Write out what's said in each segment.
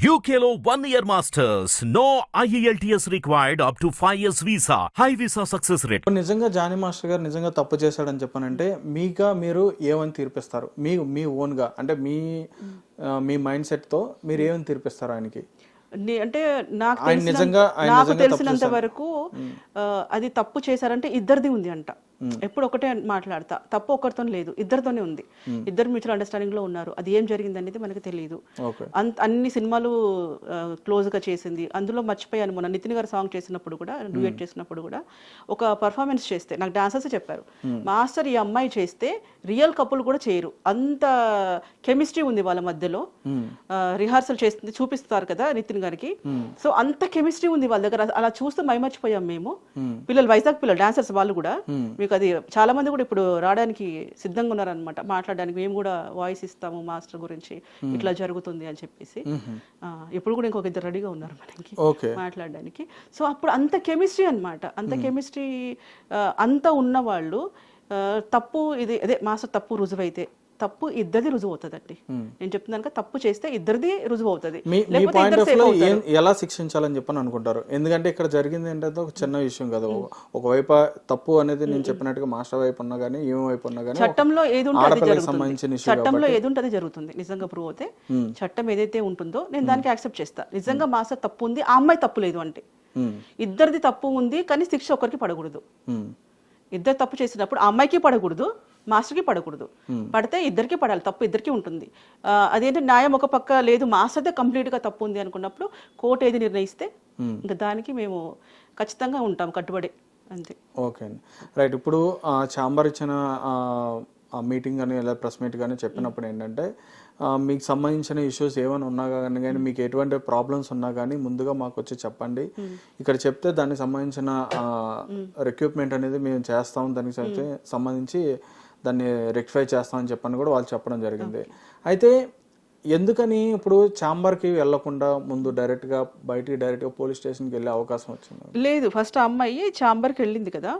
Year masters. No E IELTS required up to 5 years visa. High visa success rate. ఇప్పుడు నిజంగా Johnny master గారు నిజంగా తప్పు చేశాడని చెప్పానంటే మీగా మీరు ఏమని తీర్పిస్తారు మీ మీ ఓన్గా అంటే మీ మీ మైండ్ సెట్తో మీరు ఏమని తీర్పిస్తారు ఆయనకి నే- అంటే నాకు నిజంగా ఆయన నాకు తెలిసినంత. వరకు అది తప్పు చేశారంటే ఇద్దరిది ఉంది అంట ఎప్పుడు ఒకటే మాట్లాడతా. తప్పు ఒకరితో లేదు. ఇద్దరితోనే ఉంది. ఇద్దరు మ్యూచువల్ అండర్స్టాండింగ్లో ఉన్నారు. అది ఏం జరిగింది అనేది మనకి తెలియదు అన్ని సినిమాలు క్లోజ్గా చేసింది. అందులో మర్చిపోయాను. మొన్న నితిన్ గారు సాంగ్ చేసినప్పుడు కూడా డూయట్ చేసినప్పుడు కూడా ఒక పర్ఫార్మెన్స్ చేస్తే నాకు డాన్సర్స్ చెప్పారు. మాస్టర్ ఈ అమ్మాయి చేస్తే రియల్ కపుల్ కూడా చేయరు. అంత కెమిస్ట్రీ ఉంది వాళ్ళ మధ్యలో. రిహార్సల్ చేస్తుంది చూపిస్తారు కదా నితిన్ గారికి. సో అంత కెమిస్ట్రీ ఉంది వాళ్ళ దగ్గర. అలా చూస్తూ మైమర్చిపోయాం మేము. పిల్లలు వైజాగ్ పిల్లలు డాన్సర్స్ వాళ్ళు కూడా మీకు అది చాలా మంది కూడా ఇప్పుడు రావడానికి సిద్ధంగా ఉన్నారనమాట మాట్లాడడానికి మేము కూడా వాయిస్ ఇస్తాము మాస్టర్ గురించి. ఇట్లా జరుగుతుంది అని చెప్పేసి. ఇప్పుడు కూడా ఇంకొక ఇద్దరు రెడీగా ఉన్నారు మనకి మాట్లాడడానికి. సో అప్పుడు అంత కెమిస్ట్రీ అన్నమాట. అంత కెమిస్ట్రీ అంత ఉన్న వాళ్ళు ఆ, తప్పు ఇది అదే మాస్టర్ తప్పు రుజువైతే తప్పు ఇద్దరిది రుజువు అవుతుందండి నేను చెప్తున్నాను కదా, తప్పు చేస్తే ఇద్దరిది రుజువు అవుతుంది ఎలా శిక్షించాలని చెప్పని అనుకుంటారు? ఎందుకంటే ఇక్కడ జరిగింది ఏంటంటే ఒక చిన్న విషయం కదా. ఒకవైపు తప్పు అనేది నేను చెప్పినట్టుగా మాస్టర్ వైపు ఉన్నా కానీ ఏం వైపు ఉన్నా కానీ చట్టంలో ఏది సంబంధించిన చట్టంలో ఏది ఉంటే అది జరుగుతుంది. నిజంగా ప్రూవ్ అవుతే చట్టం ఏదైతే ఉంటుందో నేను దానికి యాక్సెప్ట్ చేస్తా. నిజంగా మాస్టర్ తప్పు ఉంది ఆ అమ్మాయి తప్పు లేదు అంటే. ఇద్దరిది తప్పు ఉంది కానీ శిక్ష ఒకరికి పడకూడదు. ఇద్దరు తప్పు చేసినప్పుడు ఆ అమ్మాయికి పడకూడదు మాస్టర్కి పడకూడదు. పడితే ఇద్దరికి పడాలి తప్పు ఇద్దరికి ఉంటుంది. అదేంటి న్యాయం ఒక పక్క లేదు మాస్టర్దే కంప్లీట్గా తప్పు ఉంది అనుకున్నప్పుడు కోర్టు ఏది నిర్ణయిస్తే ఇంకా దానికి మేము ఖచ్చితంగా ఉంటాం కట్టుబడి అంతే. ఓకే అండి. రైట్ ఇప్పుడు ఆ, ఛాంబర్ ఇచ్చిన మీటింగ్ కానీ లేదా ప్రెస్ మీట్ కానీ చెప్పినప్పుడు ఏంటంటే మీకు సంబంధించిన ఇష్యూస్ ఏమైనా ఉన్నా కానీ కానీ మీకు ఎటువంటి ప్రాబ్లమ్స్ ఉన్నా కానీ ముందుగా మాకు వచ్చి చెప్పండి. ఇక్కడ చెప్తే దానికి సంబంధించిన రిక్రూట్మెంట్ అనేది మేము చేస్తాం. దానికి సంబంధించి దాన్ని రెక్టిఫై చేస్తామని చెప్పని కూడా వాళ్ళు చెప్పడం జరిగింది. అయితే ఎందుకని ఇప్పుడు ఛాంబర్కి వెళ్ళకుండా ముందు డైరెక్ట్గా బయటికి డైరెక్ట్గా పోలీస్ స్టేషన్కి వెళ్ళే అవకాశం వచ్చింది? లేదు ఫస్ట్ అమ్మాయి చాంబర్కి వెళ్ళింది కదా.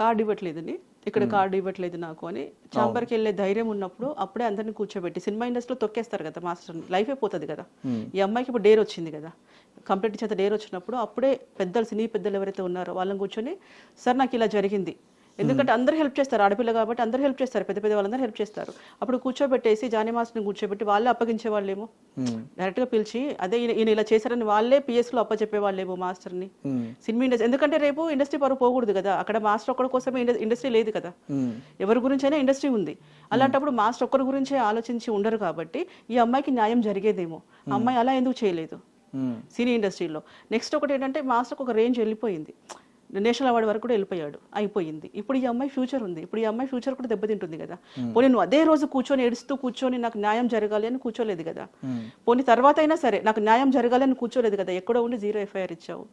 కార్డు ఇవ్వట్లేదని ఇక్కడ కార్డు ఇవ్వట్లేదు నాకు అని చాంబర్కి వెళ్ళే ధైర్యం ఉన్నప్పుడు అప్పుడే అందరిని కూర్చోబెట్టి సినిమా ఇండస్ట్రీలో తొక్కేస్తారు కదా మాస్టర్ని లైఫ్ అయిపోతుంది కదా. ఈ అమ్మాయికి ఇప్పుడు డేర్ వచ్చింది కదా. కంప్లీట్ చేత డేర్ వచ్చినప్పుడు అప్పుడే పెద్దలు సినీ పెద్దలు ఎవరైతే ఉన్నారో వాళ్ళని కూర్చొని సార్ నాకు ఇలా జరిగింది. ఎందుకంటే అందరూ హెల్ప్ చేస్తారు ఆడపిల్ల కాబట్టి అందరూ హెల్ప్ చేస్తారు పెద్ద పెద్ద వాళ్ళందరూ హెల్ప్ చేస్తారు. అప్పుడు కూర్చోబెట్టేసి జానీ మాస్టర్ని కూర్చోబెట్టి వాళ్ళే అప్పగించే వాళ్ళేమో. డైరెక్ట్గా పిలిచి అదే ఈయన ఇలా చేశారని వాళ్ళే PS లో అప్పచెప్పే వాళ్ళేమో మాస్టర్ని. సినిమా ఇండస్ట్రీ ఎందుకంటే రేపు ఇండస్ట్రీ పరువు పోకూడదు కదా. అక్కడ మాస్టర్ ఒక్కడి కోసమే ఇండ- ఇండస్ట్రీ లేదు కదా. ఎవరి గురించైనా ఇండస్ట్రీ ఉంది. అలాంటప్పుడు మాస్టర్ ఒక్కరి గురించే ఆలోచించి ఉండరు కాబట్టి ఈ అమ్మాయికి న్యాయం జరిగేదేమో. అమ్మాయి అలా ఎందుకు చేయలేదు? సినీ ఇండస్ట్రీలో. నెక్స్ట్ ఒకటి ఏంటంటే మాస్టర్కి ఒక రేంజ్ వెళ్ళిపోయింది. నేషనల్ అవార్డు వరకు కూడా వెళ్ళిపోయాడు. అయిపోయింది. ఇప్పుడు ఈ అమ్మాయి ఫ్యూచర్ ఉంది. ఇప్పుడు ఈ అమ్మాయి ఫ్యూచర్ కూడా దెబ్బతింటుంది కదా. పోనీ నువ్వు అదే రోజు కూర్చొని ఏడుస్తూ కూర్చొని నాకు న్యాయం జరగాలి అని కూర్చోలేదు కదా. పోనీ తర్వాత అయినా సరే నాకు న్యాయం జరగాలి అని కూర్చోలేదు కదా. ఎక్కడో ఉండి జీరో ఎఫ్ఐఆర్ ఇచ్చావు.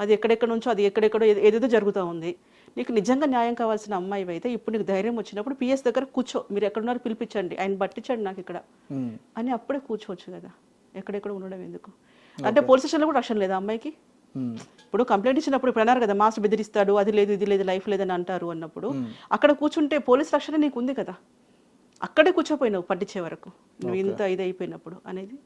అది ఎక్కడెక్కడ నుంచో అది ఎక్కడెక్కడో ఏదో- ఏదేదో జరుగుతూ ఉంది. నీకు నిజంగా న్యాయం కావాల్సిన అమ్మాయి అయితే ఇప్పుడు నీకు ధైర్యం వచ్చినప్పుడు పిఎస్ దగ్గర కూర్చో. మీరు ఎక్కడున్నారు పిలిపించండి. ఆయన పట్టించండి నాకు ఇక్కడ. అని అప్పుడే కూర్చోవచ్చు కదా. ఎక్కడెక్కడ ఉండడం ఎందుకు? అంటే పోలీస్ స్టేషన్లో కూడా రక్షణ లేదా అమ్మాయికి? ఇప్పుడు కంప్లైంట్ ఇచ్చినప్పుడు ఇప్పుడు అన్నారు కదా మాస్టర్ బెదిరిస్తాడు అది లేదు ఇది లేదు లైఫ్ లేదని అంటారు అన్నప్పుడు అక్కడ కూర్చుంటే పోలీస్ రక్షణ నీకు ఉంది కదా. అక్కడే కూర్చోపోయినావు పట్టించే వరకు నువ్వు ఇంత ఇది అయిపోయినప్పుడు అనేది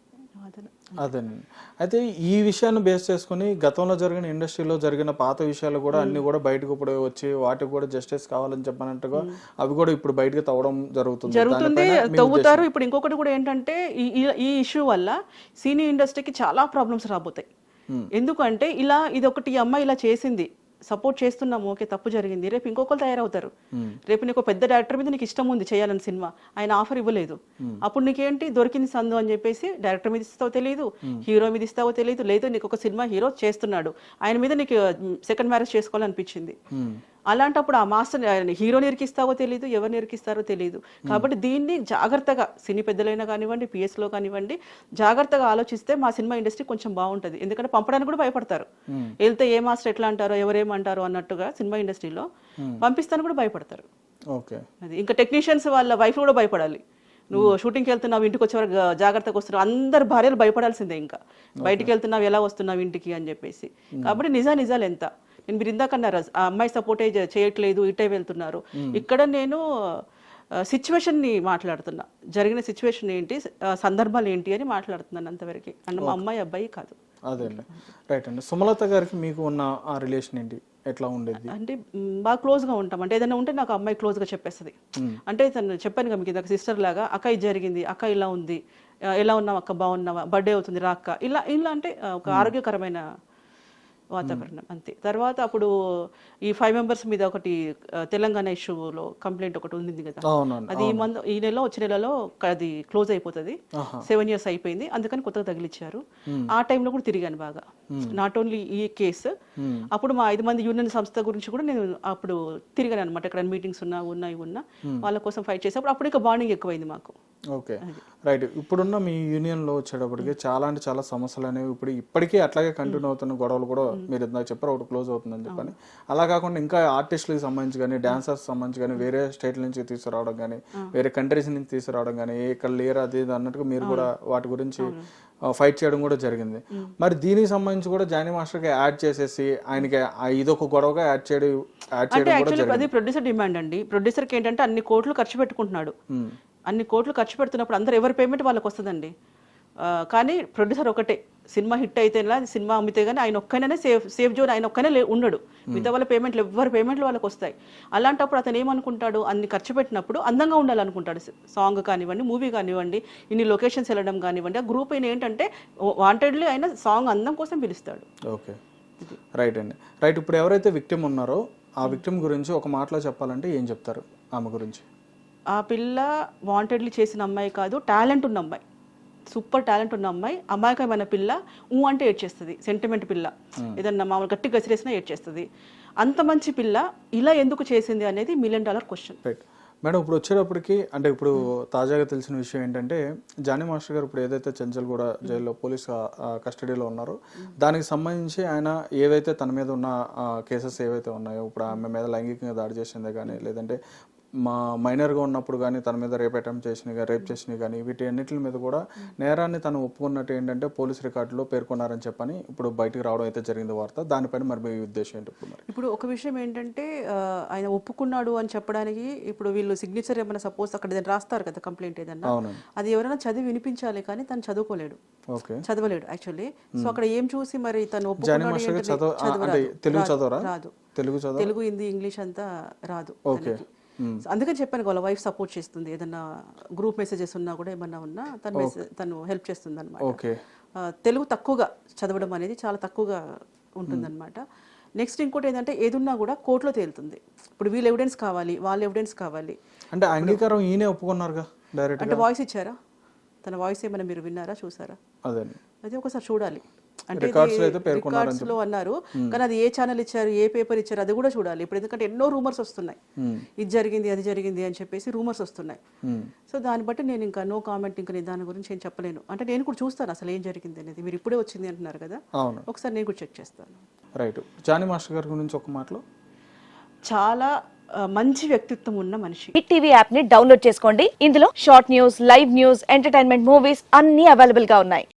అదేనండి. అయితే ఈ విషయాన్ని బేస్ చేసుకుని గతంలో జరిగిన ఇండస్ట్రీలో జరిగిన పాత విషయాలు కూడా అన్ని కూడా బయటకు ఇప్పుడు వచ్చి వాటికి కూడా జస్టిస్ కావాలని చెప్పినట్టుగా అవి కూడా ఇప్పుడు బయటకు తవ్వడం జరుగుతుంది. జరుగుతుంది తవ్వుతారు. ఇప్పుడు ఇంకొకటి కూడా ఏంటంటే ఈ ఇష్యూ వల్ల సినీ ఇండస్ట్రీకి చాలా ప్రాబ్లమ్స్ రాబోతాయి. ఎందుకంటే ఇలా ఇది ఒకటి ఈ అమ్మాయి ఇలా చేసింది సపోర్ట్ చేస్తున్నాము ఓకే తప్పు జరిగింది రేపు ఇంకొకరు తయారవుతారు. రేపు నీకు పెద్ద డైరెక్టర్ మీద నీకు ఇష్టం ఉంది చేయాలని సినిమా ఆయన ఆఫర్ ఇవ్వలేదు. అప్పుడు నీకేంటి దొరికింది సందు అని చెప్పేసి డైరెక్టర్ మీద ఇస్తావో తెలియదు హీరో మీద ఇస్తావో తెలియదు లేదు నీకు ఒక సినిమా హీరో చేస్తున్నాడు ఆయన మీద నీకు సెకండ్ మ్యారేజ్ చేసుకోవాలనిపించింది. అలాంటప్పుడు ఆ మాస్టర్ హీరోని ఇరికిస్తావో తెలియదు ఎవరిని ఇరికిస్తారో తెలియదు కాబట్టి దీన్ని జాగ్రత్తగా సినీ పెద్దలైనా కానివ్వండి PS లో కానివ్వండి జాగ్రత్తగా ఆలోచిస్తే మా సినిమా ఇండస్ట్రీ కొంచెం బాగుంటది. ఎందుకంటే పంపడానికి కూడా భయపడతారు. వెళ్తే ఏ మాస్టర్ ఎట్లా అంటారో ఎవరేమంటారో అన్నట్టుగా సినిమా ఇండస్ట్రీలో పంపిస్తాను కూడా భయపడతారు. ఓకే. అది ఇంకా టెక్నీషియన్స్ వాళ్ళ వైఫ్ కూడా భయపడాలి. నువ్వు షూటింగ్కి వెళ్తున్నావు ఇంటికి వచ్చే వరకు జాగ్రత్తగా వస్తున్నావు అందరు భార్యలు భయపడాల్సిందే ఇంకా. బయటికి వెళ్తున్నావు ఎలా వస్తున్నావు ఇంటికి అని చెప్పేసి. కాబట్టి నిజా నిజాలు ఎంత? నేను మీరు ఇందాక అన్నారు ఆ అమ్మాయి సపోర్టే చేయట్లేదు ఇటే వెళ్తున్నారు. ఇక్కడ నేను సిచ్యువేషన్ని మాట్లాడుతున్నా. జరిగిన సిచ్యువేషన్ ఏంటి సందర్భాలు ఏంటి అని మాట్లాడుతున్నాను అంతవరకు. అంటే మా అమ్మాయి అబ్బాయి కాదు. అదే అండి. రైట్ అండి. సుమలత గారికి మీకు ఉన్న ఆ రిలేషన్ ఏంటి? ఎట్లా ఉండేది? అంటే బాగా క్లోజ్గా ఉంటాం. అంటే ఏదైనా ఉంటే నాకు అమ్మాయి క్లోజ్గా చెప్పేస్తుంది. అంటే తను చెప్పాను కదా మీకు ఇందాక సిస్టర్ లాగా అక్క ఇది జరిగింది అక్క ఇలా ఉంది ఎలా ఉన్నావు అక్క బాగున్నావా బర్త్డే అవుతుంది రా అక్క. ఇలా ఇలా అంటే ఒక ఆరోగ్యకరమైన వాతావరణం అంతే. తర్వాత అప్పుడు ఈ ఫైవ్ మెంబర్స్ మీద ఒకటి తెలంగాణ ఇష్యూలో కంప్లైంట్ ఒకటి ఉంది కదా. అది ఈ మంత్ ఈ నెలలో వచ్చే నెలలో అది క్లోజ్ అయిపోతుంది. సెవెన్ ఇయర్స్ అయిపోయింది. అందుకని కొత్తగా తగిలిచ్చారు. ఆ టైంలో కూడా తిరిగాను బాగా. నాట్ ఓన్లీ ఈ కేసు అప్పుడు మా ఐదు మంది యూనియన్ సంస్థ గురించి కూడా నేను అప్పుడు తిరిగాను అనమాట ఎక్కడ మీటింగ్స్ ఉన్నా ఉన్నాయి ఉన్నా వాళ్ళ కోసం ఫైట్ చేసేప్పుడు అప్పుడు ఇంకా బాండింగ్ ఎక్కువైంది మాకు. ఓకే. రైట్. ఇప్పుడున్న మీ యూనియన్లో వచ్చేటప్పటికి చాలా అంటే చాలా సమస్యలు అనేవి ఇప్పుడు ఇప్పటికీ అట్లాగే కంటిన్యూ అవుతున్న గొడవలు కూడా మీరు ఇందాక చెప్పారు ఒకటి క్లోజ్ అవుతుందని చెప్పని. అలా కాకుండా ఇంకా ఆర్టిస్టులకు సంబంధించి కానీ డాన్సర్స్ సంబంధించి కానీ వేరే స్టేట్ల నుంచి తీసుకురావడం కానీ వేరే కంట్రీస్ నుంచి తీసుకురావడం కానీ ఇక్కడ లేరు అది ఇది అన్నట్టుగా మీరు కూడా వాటి గురించి ఫైట్ చేయడం కూడా జరిగింది. మరి దీనికి సంబంధించి కూడా జానీ మాస్టర్కి యాడ్ చేసేసి ఆయనకి ఇదొక గొడవగా యాడ్ చేయడం యాడ్ చేయడం కూడా అది ప్రొడ్యూసర్ డిమాండ్ అండి. ప్రొడ్యూసర్కి ఏంటంటే అన్ని కోట్లు ఖర్చు పెట్టుకుంటున్నాడు. అన్ని కోట్లు ఖర్చు పెడుతున్నప్పుడు అందరు ఎవరి పేమెంట్ వాళ్ళకి వస్తుందండి కానీ ప్రొడ్యూసర్ ఒకటే సినిమా హిట్ అయితే సినిమా అమ్మితే కానీ ఆయన ఒక్కనే సేఫ్ సేఫ్ జోన్ ఆయన ఒక్కనే లే- ఉండడు. మిగతా వాళ్ళ పేమెంట్లు ఎవరి పేమెంట్లు వాళ్ళకి వస్తాయి అలాంటప్పుడు అతను ఏమనుకుంటాడు? అన్ని ఖర్చు పెట్టినప్పుడు అందంగా ఉండాలనుకుంటాడు. సాంగ్ కానివ్వండి మూవీ కానివ్వండి ఇన్ని లొకేషన్స్ వెళ్ళడం కానివ్వండి ఆ గ్రూప్ అయిన ఏంటంటే వాంటెడ్లీ ఆయన సాంగ్ అందం కోసం పిలుస్తాడు. ఓకే. రైట్ అండి. రైట్ ఇప్పుడు ఎవరైతే విక్టిమ్ ఉన్నారో ఆ విక్టిమ్ గురించి ఒక మాటలో చెప్పాలంటే ఏం చెప్తారు? ఆమె గురించి. ఆ పిల్ల వాంటెడ్లీ చేసిన అమ్మాయి కాదు టాలెంట్ ఉన్న అమ్మాయి. సూపర్ టాలెంట్ ఉన్న అమ్మాయి అమాయకమైన పిల్ల ఊ అంటే ఏడ్చేస్తుంది సెంటిమెంట్ పిల్ల. ఏదన్నా మామూలు గట్టి గసిరేసినా ఏడ్చేస్తుంది. అంత మంచి పిల్ల ఇలా ఎందుకు చేసింది అనేది million dollar question right madam ఇప్పుడు వచ్చేటప్పటికి అంటే ఇప్పుడు తాజాగా తెలిసిన విషయం ఏంటంటే జానీ మాస్టర్ గారు ఇప్పుడు ఏదైతే చెంచల్గూడ జైల్లో పోలీస్ కస్టడీలో ఉన్నారో దానికి సంబంధించి ఆయన ఏవైతే తన మీద ఉన్న కేసెస్ ఏవైతే ఉన్నాయో ఇప్పుడు ఆమె మీద లైంగికంగా దాడి చేసిందే కానీ లేదంటే మా మైనర్గా ఉన్నప్పుడు కానీ తన మీద రేప్ అటెంప్ట్ చేసినవి కానీ రేప్ చేసినవి కానీ వీటి అన్నిటి మీద కూడా నేరాన్ని తను ఒప్పుకున్నట్టు ఏంటంటే పోలీస్ రికార్డులో పేర్కొన్నారని చెప్పని ఇప్పుడు బయటికి రావడం అయితే జరిగింది వార్త. దానిపైన మరి మీ ఉద్దేశం ఏంటి ఇప్పుడు మరి? ఇప్పుడు ఒక విషయం ఏంటంటే ఆయన ఒప్పుకున్నాడు అని చెప్పడానికి ఇప్పుడు వీళ్ళు సిగ్నేచర్ ఏమైనా సపోజ్ అక్కడ రాస్తారు కదా కంప్లైంట్ ఏదన్నా అది ఎవరైనా చదివి వినిపించాలి కానీ తను చదువుకోలేడు. ఓకే. చదవలేడు యాక్చువల్లీ సో అక్కడ ఏం చూసి మరి తను. తెలుగు. చదవరా? రాదు. తెలుగు చదవ తెలుగు హిందీ ఇంగ్లీష్ అంతా రాదు ఓకే. అందుకని చెప్పాను వాళ్ళ వైఫ్ సపోర్ట్ చేస్తుంది. ఏదన్నా గ్రూప్ మెసేజెస్ ఉన్నా కూడా ఏమన్నా ఉన్నా తను మెసేజ్ తను హెల్ప్ చేస్తుంది అనమాట తెలుగు తక్కువగా చదవడం అనేది చాలా తక్కువగా ఉంటుందన్నమాట. నెక్స్ట్ ఇంకోటి ఏంటంటే ఏదున్నా కూడా కోర్టులో తేలుతుంది. ఇప్పుడు వీళ్ళు ఎవిడెన్స్ కావాలి వాళ్ళ ఎవిడెన్స్ కావాలి. అంటే అంగీకారం ఈయనే ఒప్పుకున్నారుగా డైరెక్ట్ అంటే వాయిస్ ఇచ్చారా? తన వాయిస్ ఏమైనా మీరు విన్నారా చూసారా? అదే అది ఒకసారి చూడాలి. అంటే లో అయితే పేర్కొన్నారని రికార్డ్స్లో అన్నారు. కానీ అది ఏ ఛానల్ ఇచ్చారు ఏ పేపర్ ఇచ్చారు అది కూడా చూడాలి. ఇప్పుడు ఎందుకంటే ఎన్నో రూమర్స్ వస్తున్నాయి. ఇది జరిగింది అది జరిగింది అని చెప్పేసి రూమర్స్ వస్తున్నాయి. సో దాన్ని బట్టి నేను ఇంకా నో కామెంట్ ఇంకా నేను దాని గురించి ఏం చెప్పలేను. అంటే నేను కూడా చూస్తాను అసలు ఏం జరిగింది అనేది. మీరు ఇప్పుడే వచ్చింది అంటున్నారు కదా? ఒకసారి నేను కూడా చెక్ చేస్తాను. రైట్. జానీ మాస్టర్ గారి గురించి ఒక మాటలో? చాలా మంచి వ్యక్తిత్వం ఉన్న మనిషి. హిట్ టీవీ యాప్ని డౌన్లోడ్ చేసుకోండి. ఇందులో short news live news entertainment movies అన్ని అవైలబుల్గా ఉన్నాయి.